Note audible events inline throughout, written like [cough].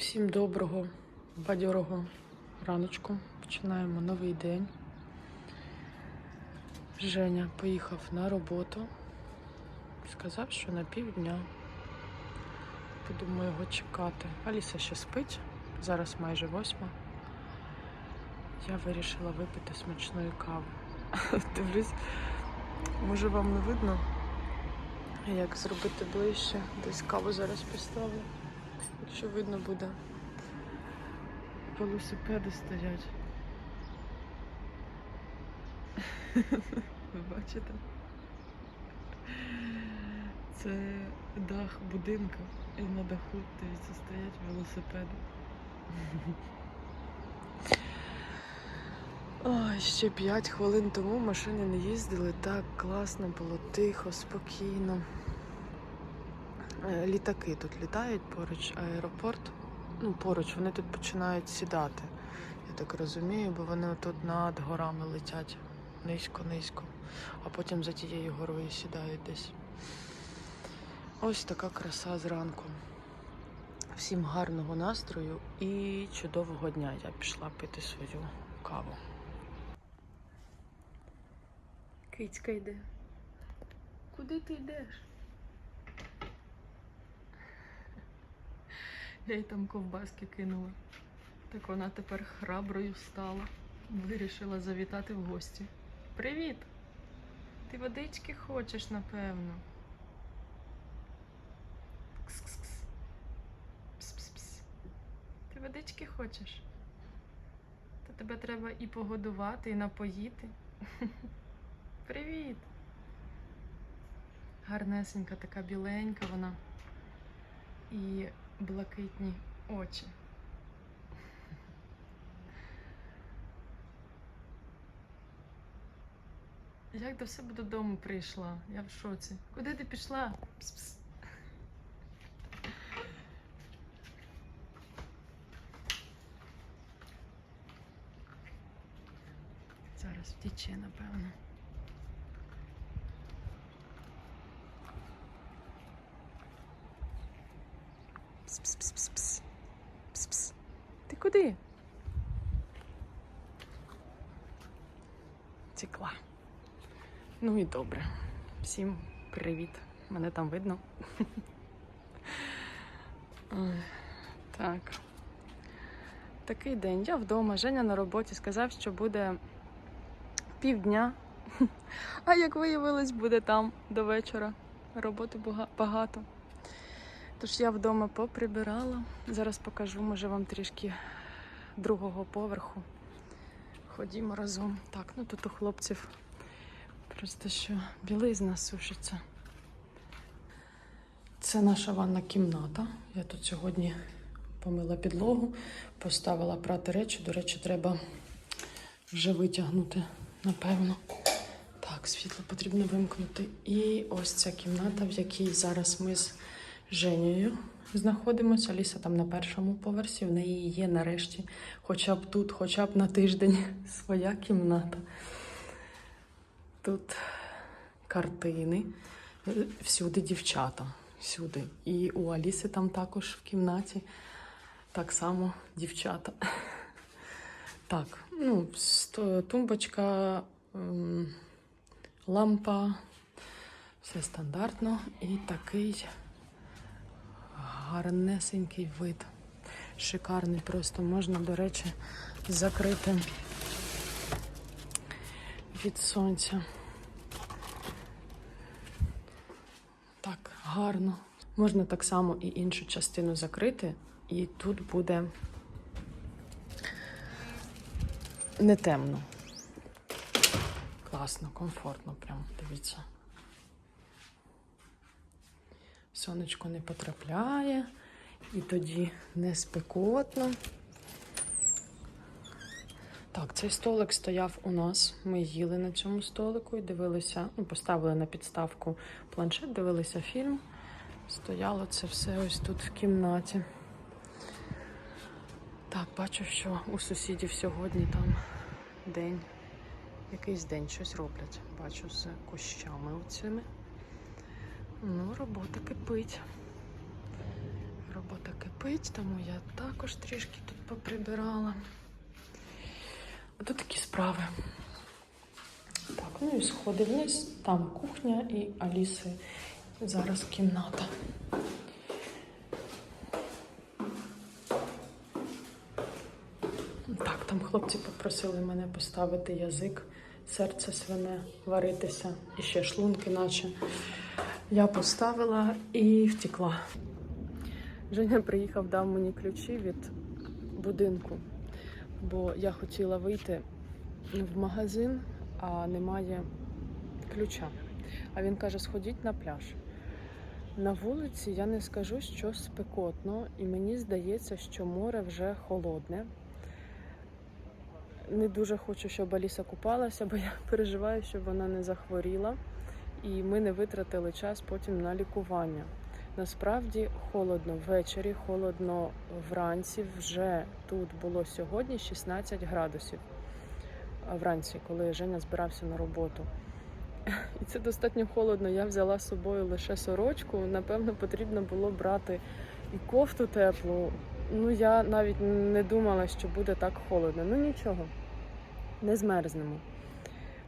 Всім доброго, бадьорого раночку. Починаємо новий день. Женя поїхав на роботу. Сказав, що на півдня. Будемо його чекати. Аліса ще спить. Зараз майже восьма. Я вирішила випити смачної кави. [laughs] Дивлюсь, може вам не видно, як зробити ближче. Десь каву зараз поставлю. Якщо видно буде. Велосипеди стоять. Ви бачите? Це дах будинку. І на даху дивіться, стоять велосипеди. Ой, ще 5 хвилин тому машини не їздили. Так класно було, тихо, спокійно. Е, Літаки тут літають поруч, аеропорт. Ну, поруч, вони тут починають сідати. Я так розумію, бо вони тут над горами летять низько-низько, а потім за тією горою сідають десь. Ось така краса зранку. Всім гарного настрою і чудового дня. Я пішла пити свою каву. Кицька йде. Куди ти йдеш? Я їй там ковбаски кинула. Так вона тепер храброю стала. Вирішила завітати в гості. Привіт! Ти водички хочеш, напевно. Кс-кс-кс. Пс-пс-пс. Ти водички хочеш? То тебе треба і погодувати, і напоїти. [laughs] Привіт! Гарнесенька, така біленька вона. І блакитні очі. Як до себе додому прийшла? Я в шоці. Куди ти пішла? Пс-пс. Зараз втіче, напевно. Пс-пс-пс-пс-пс. Пс-пс. Ти куди? Текла. Ну і добре. Всім привіт. Мене там видно. [laughs] Так. Такий день. Я вдома. Женя на роботі сказав, що буде півдня. [laughs] А як виявилось, буде там до вечора. Роботи багато. Тож я вдома поприбирала. Зараз покажу, може, вам трішки другого поверху. Ходімо разом. Так, ну тут у хлопців просто що білизна сушиться. Це наша ванна кімната. Я тут сьогодні помила підлогу, поставила прати речі. До речі, треба вже витягнути, напевно. Так, світло потрібно вимкнути. І ось ця кімната, в якій зараз ми з Женєю знаходимося. Аліса там на першому поверсі. В неї є нарешті, хоча б тут, хоча б на тиждень [laughs] своя кімната. Тут картини, всюди дівчата. Всюди. І у Аліси там також в кімнаті так само дівчата. [laughs] Так, ну, тумбочка, ем, лампа, все стандартно. І такий гарнесенький вид. Шикарний просто можна, до речі, закрити від сонця. Так, гарно. Можна так само і іншу частину закрити, і тут буде не темно. Класно, комфортно, прям дивіться. Сонечко не потрапляє, і тоді не спекотно. Так, цей столик стояв у нас. Ми їли на цьому столику і дивилися, ну, поставили на підставку планшет, дивилися фільм. Стояло це все ось тут в кімнаті. Так, бачу, що у сусідів сьогодні там день. Якийсь день щось роблять. Бачу з кущами оцими. Ну, робота кипить. Робота кипить. тому я також трішки тут поприбирала. А тут такі справи. Так, ну і сходи вниз, там кухня і Аліси зараз кімната. Так, там хлопці попросили мене поставити язик, серце свине варитися і ще шлунки, наче. Я поставила і втекла. Женя приїхав, дав мені ключі від будинку, бо я хотіла вийти в магазин, а немає ключа. А він каже: сходіть на пляж. На вулиці я не скажу, що спекотно, і мені здається, що море вже холодне. Не дуже хочу, щоб Аліса купалася, бо я [laughs] переживаю, щоб вона не захворіла, і ми не витратили час потім на лікування. Насправді холодно ввечері, холодно вранці. Вже тут було сьогодні 16 градусів вранці, коли Женя збирався на роботу. І це достатньо холодно. Я взяла з собою лише сорочку. Напевно, потрібно було брати і кофту теплу. Ну, я навіть не думала, що буде так холодно. Ну нічого, не змерзнемо.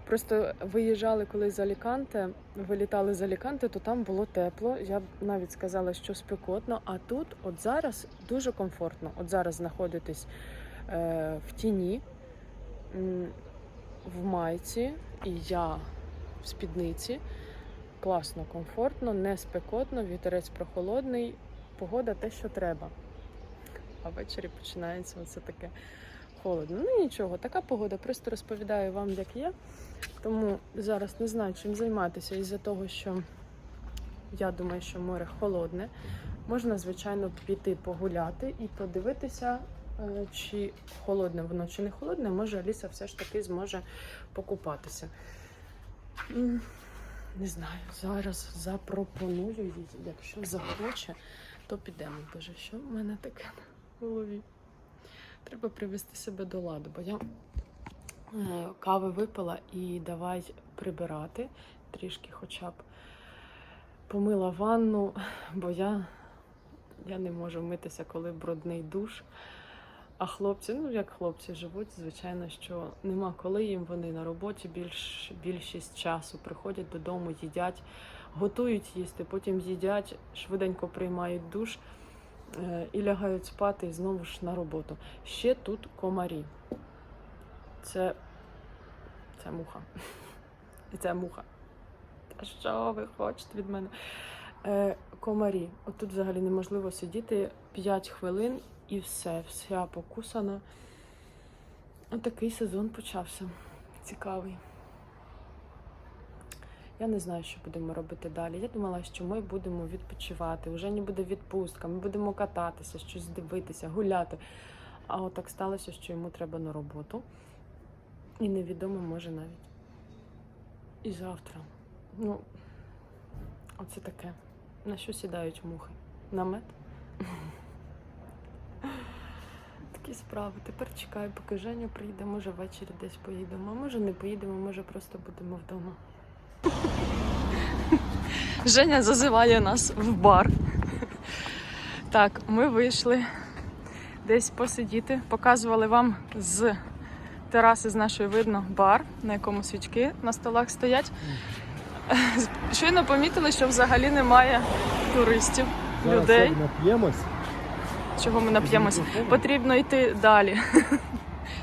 Просто виїжджали коли з Аліканте, вилітали з Аліканте, то там було тепло. Я б навіть сказала, що спекотно. А тут, от зараз, дуже комфортно. От зараз знаходитись е, в тіні, в майці, і я в спідниці. Класно, комфортно, не спекотно, вітерець прохолодний, погода те, що треба. А ввечері починається оце таке холодно. Ну нічого, така погода. Просто розповідаю вам, як є. Тому зараз не знаю, чим займатися із-за того, що я думаю, що море холодне. Можна, звичайно, піти погуляти і подивитися, е, чи холодне воно, чи не холодне. Може, Аліса все ж таки зможе покупатися. Не знаю, зараз запропоную їй, якщо захоче, то підемо. Боже, що в мене таке на голові? Треба привести себе до ладу, бо я е, кави випила і давай прибирати трішки, хоча б помила ванну, бо я, я не можу митися, коли брудний душ. А хлопці, ну як хлопці живуть, звичайно, що нема коли їм вони на роботі більш, більшість часу приходять додому, їдять, готують їсти, потім їдять, швиденько приймають душ і лягають спати і знову ж на роботу. Ще тут комарі. Це, це муха. [laughs] Це муха. Та що ви хочете від мене? Е, комарі. От тут взагалі неможливо сидіти 5 хвилин і все, вся покусана. Отакий сезон почався. Цікавий. Я не знаю, що будемо робити далі. Я думала, що ми будемо відпочивати. Уже не буде відпустка, ми будемо кататися, щось дивитися, гуляти. А от так сталося, що йому треба на роботу. І невідомо може навіть і завтра. Ну, оце таке. На що сідають мухи? На мед? [laughs] Такі справи. Тепер чекаю, поки Женя приїде, може ввечері десь поїдемо. А може не поїдемо, може просто будемо вдома. Женя зазиває нас в бар. Так, ми вийшли десь посидіти. Показували вам з тераси з нашої видно бар, на якому свічки на столах стоять. Щойно помітили, що взагалі немає туристів, людей. Зараз нап'ємось. Чого ми нап'ємося? Потрібно йти далі,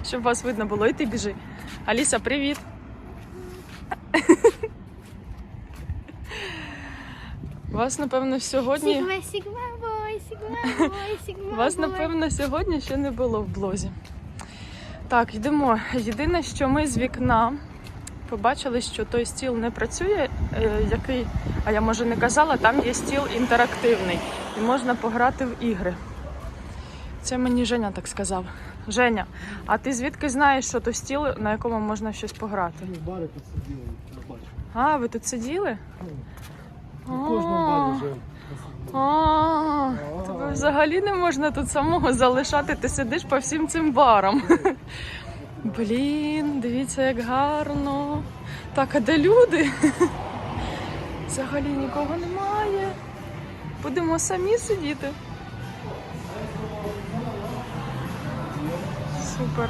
щоб вас видно було. І ти біжи. Аліса, привіт. Вас, напевно, сьогодні. Сігма, сігма, бой, сігма, бой, сігма, Вас, напевно, сьогодні ще не було в блозі. Так, йдемо. Єдине, що ми з вікна побачили, що той стіл не працює, е, який, а я може не казала, там є стіл інтерактивний і можна пограти в ігри. Це мені Женя так сказав. Женя, а ти звідки знаєш, що то стіл, на якому можна щось пограти? Ми в барі тут сиділи, я бачу. А, ви тут сиділи? У кожному вже. А, тебе взагалі не можна тут самого залишати, ти сидиш по всім цим барам. [laughs] Блін, дивіться, як гарно. Так, а де люди? Взагалі нікого немає. Будемо самі сидіти. Супер.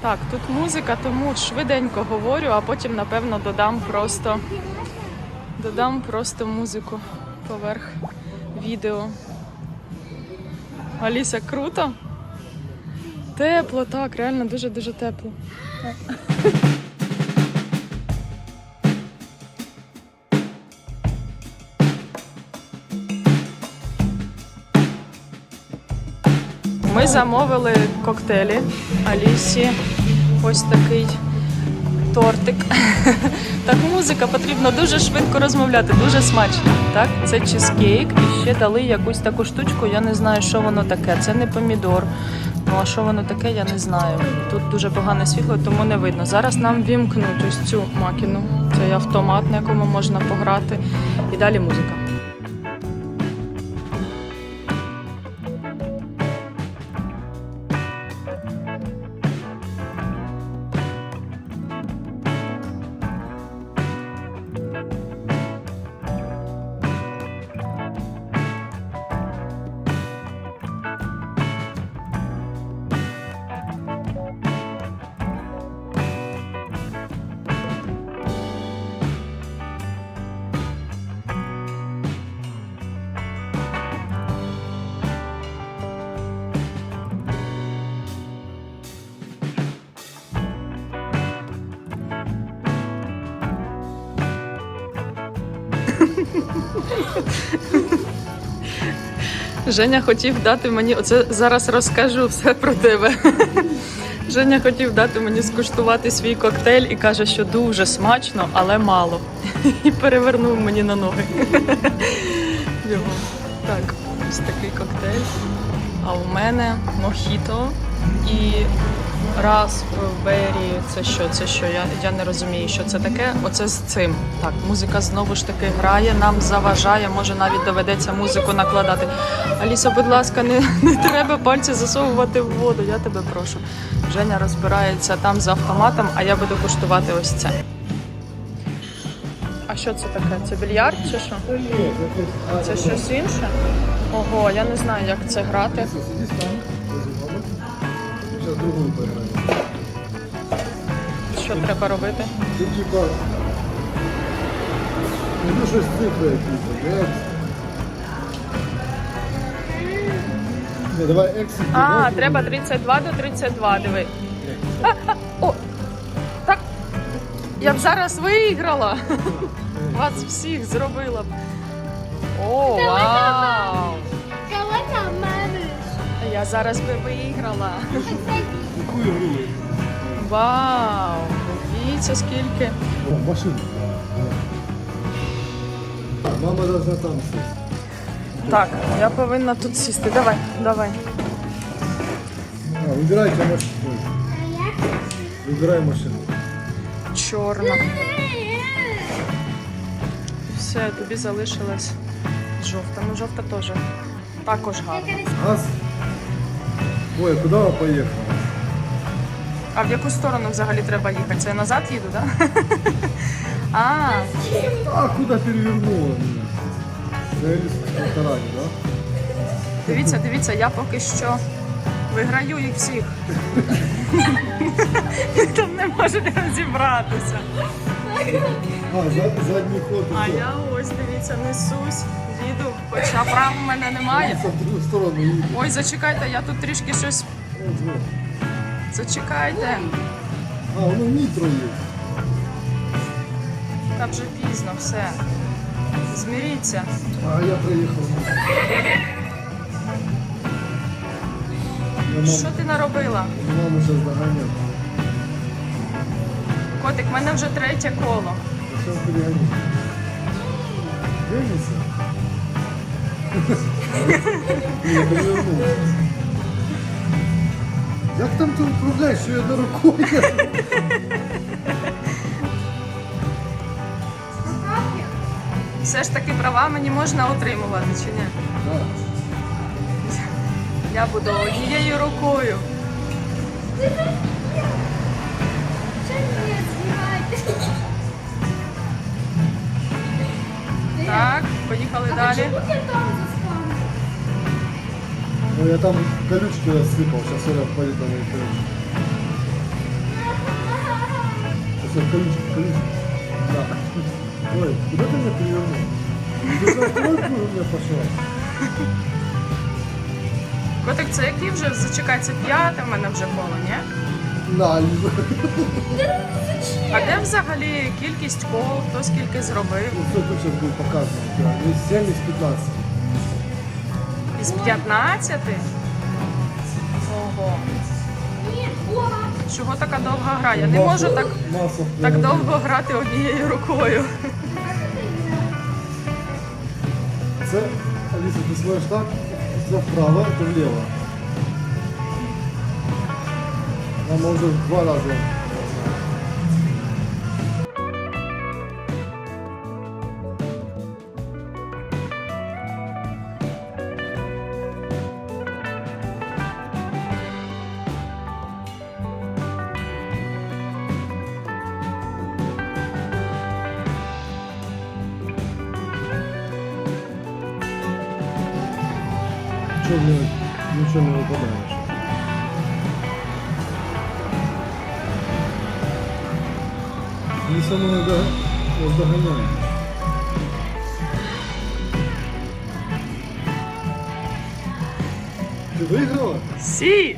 Так, тут музика, тому швиденько говорю, а потім, напевно, додам просто додам просто музику поверх відео. Аліса, круто? Тепло, так, реально дуже-дуже тепло. Ми замовили коктейлі Алісі. Ось такий тортик. [laughs] Так, музика потрібно дуже швидко розмовляти, дуже смачно. Так, це чизкейк. І ще дали якусь таку штучку. Я не знаю, що воно таке. Це не помідор. Ну а що воно таке, я не знаю. Тут дуже погане світло, тому не видно. Зараз нам вімкнуть ось цю макіну. Це автомат, на якому можна пограти. І далі музика. Женя хотів дати мені, оце зараз розкажу все про тебе. Женя хотів дати мені скуштувати свій коктейль і каже, що дуже смачно, але мало. І перевернув мені на ноги. Його. Так, ось такий коктейль. А у мене мохіто і Raspberry. Це що? Це що? Я, я не розумію, що це таке. Оце з цим. Так, музика знову ж таки грає, нам заважає, може навіть доведеться музику накладати. Аліса, будь ласка, не, не треба пальці засовувати в воду, я тебе прошу. Женя розбирається там з автоматом, а я буду куштувати ось це. А що це таке? Це більярд чи що? Це щось інше? Ого, я не знаю, як це грати. Возле мамы. Сейчас. Що треба робити? Ты типа... Ну щось цифри якісь. Не, давай exit. А, давай треба 32 до 32, диви. А, а, о, так. Я б зараз виграла. Вас всіх зробила б. О, вау! Я зараз би виграла. Яку ігру? Вау! Дивіться скільки. О, машина. Мама должна там сесть. Так, я повинна тут сісти. Давай, давай. А, выбирайте машину. Выбирай машину. Чорна. Все, тобі залишилась жовта. Ну, жовта теж. Також гарна. Газ. Ой, а куда вы поехали? А в яку сторону взагалі треба їхати? Це я назад їду, так? Да? [laughs] А, А, куда перевернула меня? На Элисовском таране, да? дивіться, дивіться, я поки що виграю їх всіх. [laughs] Там не можуть розібратися. А, за, задний ход. и А всё. я ось дивіться, несусь, їду, хоча прав в мене немає. Ой, зачекайте, я тут трішки щось. Зачекайте. А, ну нитро есть. Та вже пізно, все. Зміріться. А я проехал. Я Що ти наробила? маму сейчас догонят. Котик, в мене вже третє коло. Сейчас перегоню. Денися? Як там ти управляєш, що я одною рукою? Все ж таки права мені можна отримувати чи ні? Да. Я буду однією рукою. Так, поїхали А далі. Ну я там колючки рассыпал, сейчас я входит на мои колючки. Сейчас колючки, колючки. Да. Ой, куда ты меня привернул? Ты за у меня пошла. Котик, це який вже зачекається п'ята, в мене вже коло, ні? На, А де взагалі кількість кол, хто скільки зробив? Ну, все, тут сейчас будет 7 из 15. Із 15? Ого. Чого така довга гра? Я не можу так, так довго грати однією рукою. Це, Алиса, ти смотриш так, це вправо, то вліво. Нам може два рази. Чого не, нічого не випадаєш? Ліса саме не наздоганяє. Ти виграла? Сі!